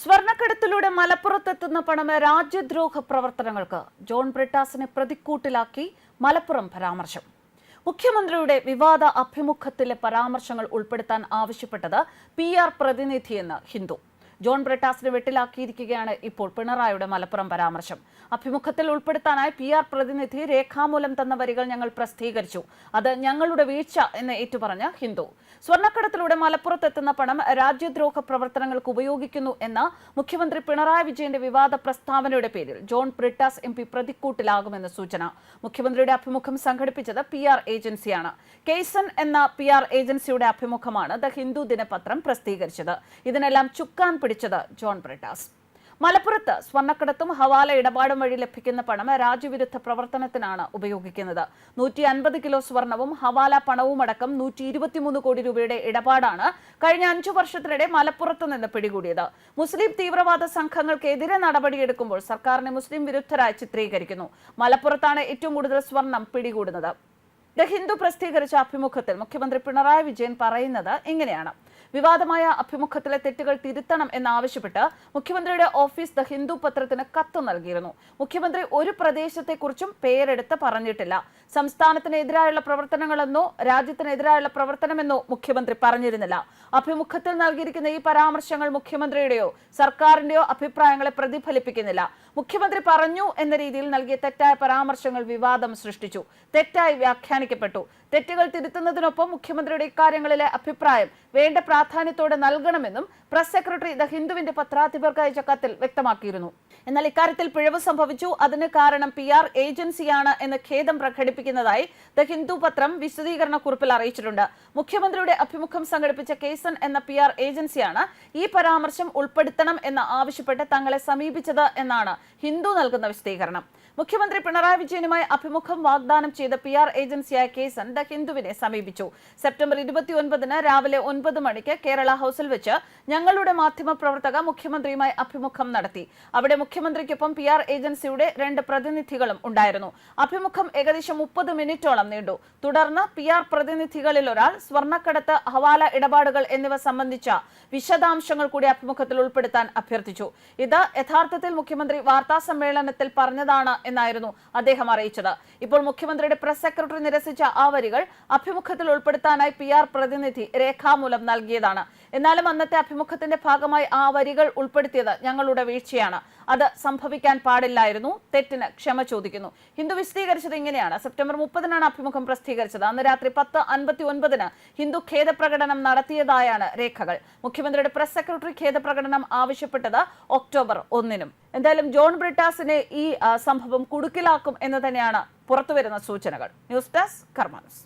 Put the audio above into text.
സ്വർണക്കടത്തിലൂടെ മലപ്പുറത്തെത്തുന്ന പണം രാജ്യദ്രോഹ പ്രവർത്തനങ്ങൾക്ക് ജോൺ ബ്രിട്ടാസിനെ പ്രതിക്കൂട്ടിലാക്കി മലപ്പുറം പരാമർശം. മുഖ്യമന്ത്രിയുടെ വിവാദ അഭിമുഖത്തിലെ പരാമർശങ്ങൾ ഉൾപ്പെടുത്താൻ ആവശ്യപ്പെട്ടത് പി ആർ പ്രതിനിധിയെന്ന് ഹിന്ദു. ജോൺ ബ്രിട്ടാസിനെ വെട്ടിലാക്കിയിരിക്കുകയാണ് ഇപ്പോൾ പിണറായിയുടെ മലപ്പുറം പരാമർശം. അഭിമുഖത്തിൽ ഉൾപ്പെടുത്താനായി പി ആർ പ്രതിനിധി രേഖാമൂലം തന്ന വരികൾ ഞങ്ങൾ പ്രസിദ്ധീകരിച്ചു. അത് ഞങ്ങളുടെ വീഴ്ച എന്ന് ഏറ്റുപറഞ്ഞ ഹിന്ദു. സ്വർണക്കടത്തിലൂടെ മലപ്പുറത്തെത്തുന്ന പണം രാജ്യദ്രോഹ പ്രവർത്തനങ്ങൾക്ക് ഉപയോഗിക്കുന്നു എന്ന മുഖ്യമന്ത്രി പിണറായി വിജയന്റെ വിവാദ പ്രസ്താവനയുടെ പേരിൽ ജോൺ ബ്രിട്ടാസ് എം പി പ്രതിക്കൂട്ടിലാകുമെന്ന് സൂചന മുഖ്യമന്ത്രിയുടെ അഭിമുഖം സംഘടിപ്പിച്ചത് പി ആർ ഏജൻസിയാണ്. കേസൺ എന്ന പി ആർ ഏജൻസിയുടെ അഭിമുഖമാണ് ദ ഹിന്ദു ദിനപത്രം പ്രസിദ്ധീകരിച്ചത്. ഇതിനെല്ലാം ചുക്കാൻ പിടിച്ചത് ജോൺ ബ്രിട്ടാസ് മലപ്പുറത്ത് സ്വർണക്കടത്തും ഹവാല ഇടപാടും വഴി ലഭിക്കുന്ന പണം രാജ്യവിരുദ്ധ പ്രവർത്തനത്തിനാണ് ഉപയോഗിക്കുന്നത്. നൂറ്റി അൻപത് കിലോ സ്വർണവും ഹവാല പണവും അടക്കം നൂറ്റി ഇരുപത്തിമൂന്ന് കോടി രൂപയുടെ ഇടപാടാണ് കഴിഞ്ഞ അഞ്ചു വർഷത്തിനിടെ മലപ്പുറത്ത് നിന്ന് പിടികൂടിയത്. മുസ്ലിം തീവ്രവാദ സംഘങ്ങൾക്കെതിരെ നടപടിയെടുക്കുമ്പോൾ സർക്കാരിനെ മുസ്ലിം വിരുദ്ധരായി ചിത്രീകരിക്കുന്നു. മലപ്പുറത്താണ് ഏറ്റവും കൂടുതൽ സ്വർണം പിടികൂടുന്നത്. ദ ഹിന്ദു പ്രസിദ്ധീകരിച്ച അഭിമുഖത്തിൽ മുഖ്യമന്ത്രി പിണറായി വിജയൻ പറയുന്നത് ഇങ്ങനെയാണ്. വിവാദമായ അഭിമുഖത്തിലെ തെറ്റുകൾ തിരുത്തണം എന്നാവശ്യപ്പെട്ട് മുഖ്യമന്ത്രിയുടെ ഓഫീസ് ദ ഹിന്ദു പത്രത്തിന് കത്ത് നൽകിയിരുന്നു. മുഖ്യമന്ത്രി ഒരു പ്രദേശത്തെക്കുറിച്ചും പേരെടുത്ത് പറഞ്ഞിട്ടില്ല. സംസ്ഥാനത്തിനെതിരായുള്ള പ്രവർത്തനങ്ങളെന്നോ രാജ്യത്തിനെതിരായുള്ള പ്രവർത്തനമെന്നോ മുഖ്യമന്ത്രി പറഞ്ഞിരുന്നില്ല. അഭിമുഖത്തിൽ നൽകിയിരിക്കുന്ന ഈ പരാമർശങ്ങൾ മുഖ്യമന്ത്രിയുടെയോ സർക്കാരിന്റെയോ അഭിപ്രായങ്ങളെ പ്രതിഫലിപ്പിക്കുന്നില്ല. മുഖ്യമന്ത്രി പറഞ്ഞു എന്ന രീതിയിൽ നൽകിയ തെറ്റായ പരാമർശങ്ങൾ വിവാദം സൃഷ്ടിച്ചു. തെറ്റായി വ്യാഖ്യാനിക്കപ്പെട്ടു തെറ്റുകൾ തിരുത്തുന്നതിനൊപ്പം മുഖ്യമന്ത്രിയുടെ ഇക്കാര്യങ്ങളിലെ അഭിപ്രായം വേണ്ട പ്രാധാന്യത്തോടെ നൽകണമെന്നും പ്രസ് സെക്രട്ടറി ദ ഹിന്ദുവിന്റെ പത്രാധിപർക്ക് അയച്ച കത്തിൽ വ്യക്തമാക്കിയിരുന്നു. എന്നാൽ ഇക്കാര്യത്തിൽ പിഴവ് സംഭവിച്ചു. അതിന് കാരണം പി ആർ ഏജൻസിയാണ് എന്ന് ഖേദം പ്രകടിപ്പിക്കുന്നതായി ദ ഹിന്ദു പത്രം വിശദീകരണ കുറിപ്പിൽ അറിയിച്ചിട്ടുണ്ട്. മുഖ്യമന്ത്രിയുടെ അഭിമുഖം സംഘടിപ്പിച്ച കേസൻ എന്ന പി ആർ ഏജൻസിയാണ് ഈ പരാമർശം ഉൾപ്പെടുത്തണം എന്ന് ആവശ്യപ്പെട്ട് തങ്ങളെ സമീപിച്ചത് എന്നാണ് ഹിന്ദു നൽകുന്ന വിശദീകരണം. മുഖ്യമന്ത്രി പിണറായി വിജയനുമായി അഭിമുഖം വാഗ്ദാനം ചെയ്ത പി ആർ ഏജൻസിയായ കേസൻ ദ ഹിന്ദുവിനെ സമീപിച്ചു. സെപ്റ്റംബർ ഇരുപത്തിയൊൻപതിന് രാവിലെ ഒൻപത് മണിക്ക് കേരള ഹൌസിൽ വെച്ച് ഞങ്ങളുടെ മാധ്യമ പ്രവർത്തക മുഖ്യമന്ത്രിയുമായി അഭിമുഖം നടത്തി. അവിടെ മുഖ്യമന്ത്രിക്കൊപ്പം പി ആർ ഏജൻസിയുടെ രണ്ട് പ്രതിനിധികളും ഉണ്ടായിരുന്നു. അഭിമുഖം ഏകദേശം മുപ്പത് മിനിറ്റോളം നീണ്ടു. തുടർന്ന് പി ആർ പ്രതിനിധികളിൽ ഒരാൾ സ്വർണക്കടത്ത് ഹവാല ഇടപാടുകൾ എന്നിവ സംബന്ധിച്ച വിശദാംശങ്ങൾ കൂടി അഭിമുഖത്തിൽ ഉൾപ്പെടുത്താൻ അഭ്യർത്ഥിച്ചു. ഇത് യഥാർത്ഥത്തിൽ മുഖ്യമന്ത്രി വാർത്താ സമ്മേളനത്തിൽ പറഞ്ഞതാണ് എന്നായിരുന്നു അദ്ദേഹം അറിയിച്ചത്. ഇപ്പോൾ മുഖ്യമന്ത്രിയുടെ പ്രസ് സെക്രട്ടറി നിരസിച്ച ആ വരികൾ അഭിമുഖത്തിൽ ഉൾപ്പെടുത്താനായി പി പ്രതിനിധി രേഖാമൂലം നൽകിയതാണ്. എന്നാലും അന്നത്തെ അഭിമുഖത്തിന്റെ ഭാഗമായി ആ വരികൾ ഉൾപ്പെടുത്തിയത് ഞങ്ങളുടെ വീഴ്ചയാണ്. അത് സംഭവിക്കാൻ പാടില്ലായിരുന്നു. തെറ്റിന് ക്ഷമ ചോദിക്കുന്നു. ഹിന്ദു വിശദീകരിച്ചത് ഇങ്ങനെയാണ്. സെപ്റ്റംബർ മുപ്പതിനാണ് അഭിമുഖം പ്രസിദ്ധീകരിച്ചത്. അന്ന് രാത്രി പത്ത് അൻപത്തി ഒൻപതിന് ഹിന്ദു ഖേദപ്രകടനം നടത്തിയതായാണ് രേഖകൾ. മുഖ്യമന്ത്രിയുടെ പ്രസ് സെക്രട്ടറി ഖേദപ്രകടനം ആവശ്യപ്പെട്ടത് ഒക്ടോബർ ഒന്നിനും. എന്തായാലും ജോൺ ബ്രിട്ടാസിനെ ഈ സംഭവം കുടുക്കിലാക്കും എന്ന് തന്നെയാണ് പുറത്തുവരുന്ന സൂചനകൾ. News desk കർമാനസ്